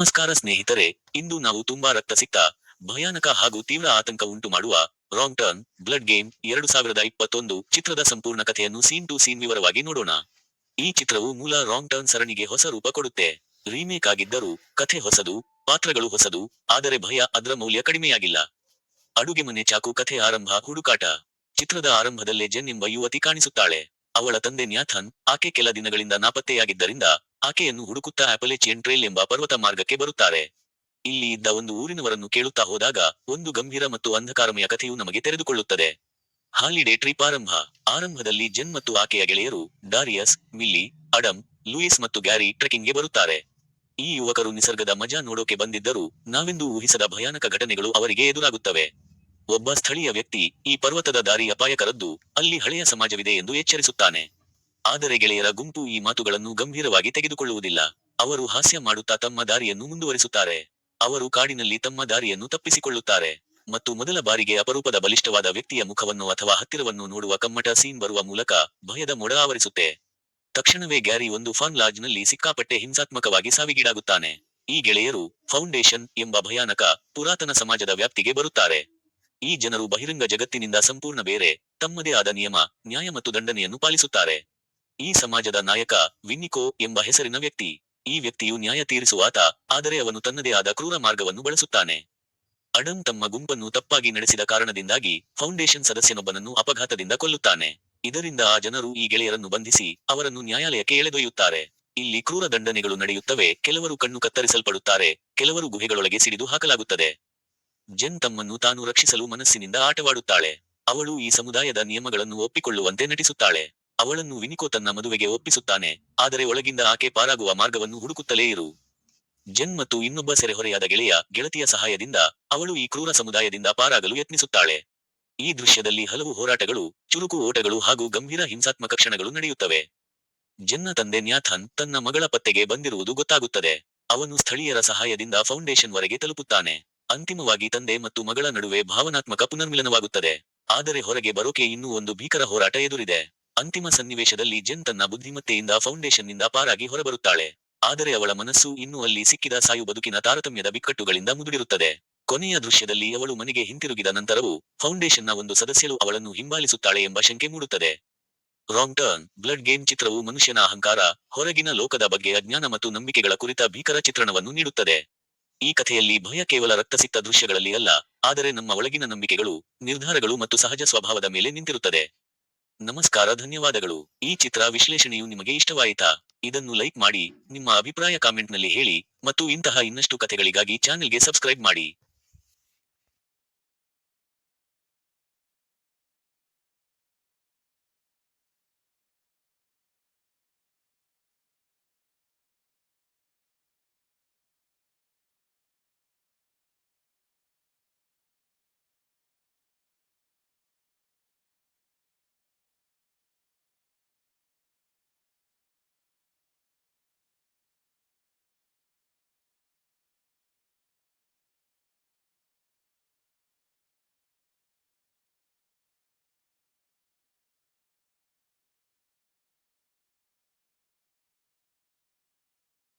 ನಮಸ್ಕಾರ ಸ್ನೇಹಿತರೆ, ಇಂದು ನಾವು ತುಂಬಾ ರಕ್ತಸಿಕ್ತ, ಭಯಾನಕ ಹಾಗೂ ತೀವ್ರ ಆತಂಕ ಉಂಟು ಮಾಡುವ ರಾಂಗ್ ಟರ್ನ್ ಬ್ಲಡ್ ಗೇಮ್ ಎರಡು ಸಾವಿರದ ಇಪ್ಪತ್ತೊಂದು ಚಿತ್ರದ ಸಂಪೂರ್ಣ ಕಥೆಯನ್ನು ಸೀನ್ ಟು ಸೀನ್ ವಿವರವಾಗಿ ನೋಡೋಣ. ಈ ಚಿತ್ರವು ಮೂಲ ರಾಂಗ್ ಟರ್ನ್ ಸರಣಿಗೆ ಹೊಸ ರೂಪ ಕೊಡುತ್ತೆ. ರೀಮೇಕ್ ಆಗಿದ್ದರೂ ಕಥೆ ಹೊಸದು, ಪಾತ್ರಗಳು ಹೊಸದು, ಆದರೆ ಭಯ ಅದರ ಮೌಲ್ಯ ಕಡಿಮೆಯಾಗಿಲ್ಲ. ಅಡುಗೆ ಮನೆ ಚಾಕು ಕಥೆ ಆರಂಭ ಹುಡುಕಾಟ. ಚಿತ್ರದ ಆರಂಭದಲ್ಲೇ ಜೆನ್ ಎಂಬ ಯುವತಿ ಕಾಣಿಸುತ್ತಾಳೆ. ಅವಳ ತಂದೆ ನ್ಯಾಥನ್, ಆಕೆ ಕೆಲ ದಿನಗಳಿಂದ ನಾಪತ್ತೆಯಾಗಿದ್ದರಿಂದ ಆಕೆಯನ್ನು ಹುಡುಕುತ್ತಾ ಆಪಲೆಚಿಯನ್ ಟ್ರೇಲ್ ಎಂಬ ಪರ್ವತ ಮಾರ್ಗಕ್ಕೆ ಬರುತ್ತಾರೆ. ಇಲ್ಲಿ ಇದ್ದ ಒಂದು ಊರಿನವರನ್ನು ಕೇಳುತ್ತಾ ಹೋದಾಗ ಒಂದು ಗಂಭೀರ ಮತ್ತು ಅಂಧಕಾರಮಯ ಕಥೆಯು ನಮಗೆ ತೆರೆದುಕೊಳ್ಳುತ್ತದೆ. ಹಾಲಿಡೇ ಟ್ರಿಪ್ ಆರಂಭ. ಆರಂಭದಲ್ಲಿ ಜೆನ್ ಮತ್ತು ಆಕೆಯ ಗೆಳೆಯರು ಡಾರಿಯಸ್, ಮಿಲ್ಲಿ ಅಡಮ್ ಲೂಯಿಸ್ ಮತ್ತು ಗ್ಯಾರಿ ಟ್ರೆಕಿಂಗ್ಗೆ ಬರುತ್ತಾರೆ. ಈ ಯುವಕರು ನಿಸರ್ಗದ ಮಜಾ ನೋಡೋಕೆ ಬಂದಿದ್ದರೂ ನಾವೆಂದೂ ಊಹಿಸದ ಭಯಾನಕ ಘಟನೆಗಳು ಅವರಿಗೆ ಎದುರಾಗುತ್ತವೆ. ಒಬ್ಬ ಸ್ಥಳೀಯ ವ್ಯಕ್ತಿ ಈ ಪರ್ವತದ ದಾರಿ ಅಪಾಯಕರದ್ದು, ಅಲ್ಲಿ ಹಳೆಯ ಸಮಾಜವಿದೆ ಎಂದು ಎಚ್ಚರಿಸುತ್ತಾನೆ. ಆದರೆ ಗೆಳೆಯರ ಗುಂಪು ಈ ಮಾತುಗಳನ್ನು ಗಂಭೀರವಾಗಿ ತೆಗೆದುಕೊಳ್ಳುವುದಿಲ್ಲ. ಅವರು ಹಾಸ್ಯ ಮಾಡುತ್ತಾ ತಮ್ಮ ದಾರಿಯನ್ನು ಮುಂದುವರಿಸುತ್ತಾರೆ. ಅವರು ಕಾಡಿನಲ್ಲಿ ತಮ್ಮ ದಾರಿಯನ್ನು ತಪ್ಪಿಸಿಕೊಳ್ಳುತ್ತಾರೆ. ಮತ್ತು ಮೊದಲ ಬಾರಿಗೆ ಅಪರೂಪದ ಬಲಿಷ್ಠವಾದ ವ್ಯಕ್ತಿಯ ಮುಖವನ್ನು ಅಥವಾ ಹತ್ತಿರವನ್ನು ನೋಡುವ ಕಮ್ಮಟ ಸೀನ್ ಬರುವ ಮೂಲಕ ಭಯದ ಮೊಡ ಆವರಿಸುತ್ತೆ. ತಕ್ಷಣವೇ ಗ್ಯಾರಿ ಒಂದು ಫಾನ್ ಲಾಜ್ನಲ್ಲಿ ಸಿಕ್ಕಾಪಟ್ಟೆ ಹಿಂಸಾತ್ಮಕವಾಗಿ ಸಾವಿಗೀಡಾಗುತ್ತಾನೆ. ಈ ಗೆಳೆಯರು ಫೌಂಡೇಶನ್ ಎಂಬ ಭಯಾನಕ, ಪುರಾತನ ಸಮಾಜದ ವ್ಯಾಪ್ತಿಗೆ ಬರುತ್ತಾರೆ. ಈ ಜನರು ಬಹಿರಂಗ ಜಗತ್ತಿನಿಂದ ಸಂಪೂರ್ಣ ಬೇರೆ, ತಮ್ಮದೇ ಆದ ನಿಯಮ, ನ್ಯಾಯ ಮತ್ತು ದಂಡನೆಯನ್ನು ಪಾಲಿಸುತ್ತಾರೆ. ಈ ಸಮಾಜದ ನಾಯಕ ವಿನ್ನಿಕೋ ಎಂಬ ಹೆಸರಿನ ವ್ಯಕ್ತಿ. ಈ ವ್ಯಕ್ತಿಯು ನ್ಯಾಯ ತೀರಿಸುವಾತ, ಆದರೆ ಅವನು ತನ್ನದೇ ಆದ ಕ್ರೂರ ಮಾರ್ಗವನ್ನು ಬಳಸುತ್ತಾನೆ. ಅಡಮ್ ತಮ್ಮ ಗುಂಪನ್ನು ತಪ್ಪಾಗಿ ನಡೆಸಿದ ಕಾರಣದಿಂದಾಗಿ ಫೌಂಡೇಶನ್ ಸದಸ್ಯನೊಬ್ಬನನ್ನು ಅಪಘಾತದಿಂದ ಕೊಲ್ಲುತ್ತಾನೆ. ಇದರಿಂದ ಆ ಜನರು ಈ ಗೆಳೆಯರನ್ನು ಬಂಧಿಸಿ, ಅವರನ್ನು ನ್ಯಾಯಾಲಯಕ್ಕೆ ಎಳೆದೊಯ್ಯುತ್ತಾರೆ. ಇಲ್ಲಿ ಕ್ರೂರ ದಂಡನೆಗಳು ನಡೆಯುತ್ತವೆ, ಕೆಲವರು ಕಣ್ಣು ಕತ್ತರಿಸಲ್ಪಡುತ್ತಾರೆ, ಕೆಲವರು ಗುಹೆಗಳೊಳಗೆ ಸಿಡಿದು ಹಾಕಲಾಗುತ್ತದೆ. ಜೆನ್ ತಮ್ಮನ್ನು ತಾನು ರಕ್ಷಿಸಲು ಮನಸ್ಸಿನಿಂದ ಆಟವಾಡುತ್ತಾಳೆ. ಅವಳು ಈ ಸಮುದಾಯದ ನಿಯಮಗಳನ್ನು ಒಪ್ಪಿಕೊಳ್ಳುವಂತೆ ನಟಿಸುತ್ತಾಳೆ. ಅವಳನ್ನು ವಿನಿಕೋ ತನ್ನ ಮದುವೆಗೆ ಒಪ್ಪಿಸುತ್ತಾನೆ, ಆದರೆ ಒಳಗಿಂದ ಆಕೆ ಪಾರಾಗುವ ಮಾರ್ಗವನ್ನು ಹುಡುಕುತ್ತಲೇ ಇರು. ಜೆನ್ ಮತ್ತು ಇನ್ನೊಬ್ಬ ಸೆರೆಹೊರೆಯಾದ ಗೆಳೆಯ ಗೆಳತಿಯ ಸಹಾಯದಿಂದ ಅವಳು ಈ ಕ್ರೂರ ಸಮುದಾಯದಿಂದ ಪಾರಾಗಲು ಯತ್ನಿಸುತ್ತಾಳೆ. ಈ ದೃಶ್ಯದಲ್ಲಿ ಹಲವು ಹೋರಾಟಗಳು, ಚುರುಕು ಓಟಗಳು ಹಾಗೂ ಗಂಭೀರ ಹಿಂಸಾತ್ಮಕ ಕ್ಷಣಗಳು ನಡೆಯುತ್ತವೆ. ಜೆನ್ನ ತಂದೆ ನ್ಯಾಥನ್ ತನ್ನ ಮಗಳ ಪತ್ತೆಗೆ ಬಂದಿರುವುದು ಗೊತ್ತಾಗುತ್ತದೆ. ಅವನು ಸ್ಥಳೀಯರ ಸಹಾಯದಿಂದ ಫೌಂಡೇಶನ್ ವರೆಗೆ ತಲುಪುತ್ತಾನೆ. ಅಂತಿಮವಾಗಿ ತಂದೆ ಮತ್ತು ಮಗಳ ನಡುವೆ ಭಾವನಾತ್ಮಕ ಪುನರ್ಮಿಲನವಾಗುತ್ತದೆ. ಆದರೆ ಹೊರಗೆ ಬರೋಕೆ ಇನ್ನೂ ಒಂದು ಭೀಕರ ಹೋರಾಟ ಎದುರಿದೆ. ಅಂತಿಮ ಸನ್ನಿವೇಶದಲ್ಲಿ ಜೆನ್ ತನ್ನ ಬುದ್ಧಿಮತ್ತೆಯಿಂದ ಫೌಂಡೇಶನ್ನಿಂದ ಪಾರಾಗಿ ಹೊರಬರುತ್ತಾಳೆ. ಆದರೆ ಅವಳ ಮನಸ್ಸು ಇನ್ನೂ ಅಲ್ಲಿ ಸಿಕ್ಕಿದ ಸಾಯು ಬದುಕಿನ ತಾರತಮ್ಯದ ಬಿಕ್ಕಟ್ಟುಗಳಿಂದ ಮುದುಡಿರುತ್ತದೆ. ಕೊನೆಯ ದೃಶ್ಯದಲ್ಲಿ ಅವಳು ಮನೆಗೆ ಹಿಂತಿರುಗಿದ ನಂತರವೂ ಫೌಂಡೇಶನ್ನ ಒಂದು ಸದಸ್ಯಳು ಅವಳನ್ನು ಹಿಂಬಾಲಿಸುತ್ತಾಳೆ ಎಂಬ ಶಂಕೆ ಮೂಡುತ್ತದೆ. ರಾಂಗ್ ಟರ್ನ್ ಬ್ಲಡ್ ಗೇಮ್ ಚಿತ್ರವು ಮನುಷ್ಯನ ಅಹಂಕಾರ, ಹೊರಗಿನ ಲೋಕದ ಬಗ್ಗೆ ಅಜ್ಞಾನ ಮತ್ತು ನಂಬಿಕೆಗಳ ಕುರಿತ ಭೀಕರ ಚಿತ್ರಣವನ್ನು ನೀಡುತ್ತದೆ. ಈ ಕಥೆಯಲ್ಲಿ ಭಯ ಕೇವಲ ರಕ್ತಸಿಕ್ತ ದೃಶ್ಯಗಳಲ್ಲಿ ಅಲ್ಲ, ಆದರೆ ನಮ್ಮ ಒಳಗಿನ ನಂಬಿಕೆಗಳು, ನಿರ್ಧಾರಗಳು ಮತ್ತು ಸಹಜ ಸ್ವಭಾವದ ಮೇಲೆ ನಿಂತಿರುತ್ತದೆ. ನಮಸ್ಕಾರ, ಧನ್ಯವಾದಗಳು. ಈ ಚಿತ್ರ ವಿಶ್ಲೇಷಣೆಯು ನಿಮಗೆ ಇಷ್ಟವಾಯಿತಾ? ಇದನ್ನು ಲೈಕ್ ಮಾಡಿ, ನಿಮ್ಮ ಅಭಿಪ್ರಾಯ ಕಾಮೆಂಟ್ನಲ್ಲಿ ಹೇಳಿ, ಮತ್ತು ಇಂತಹ ಇನ್ನಷ್ಟು ಕಥೆಗಳಿಗಾಗಿ ಚಾನೆಲ್ಗೆ ಸಬ್ಸ್ಕ್ರೈಬ್ ಮಾಡಿ.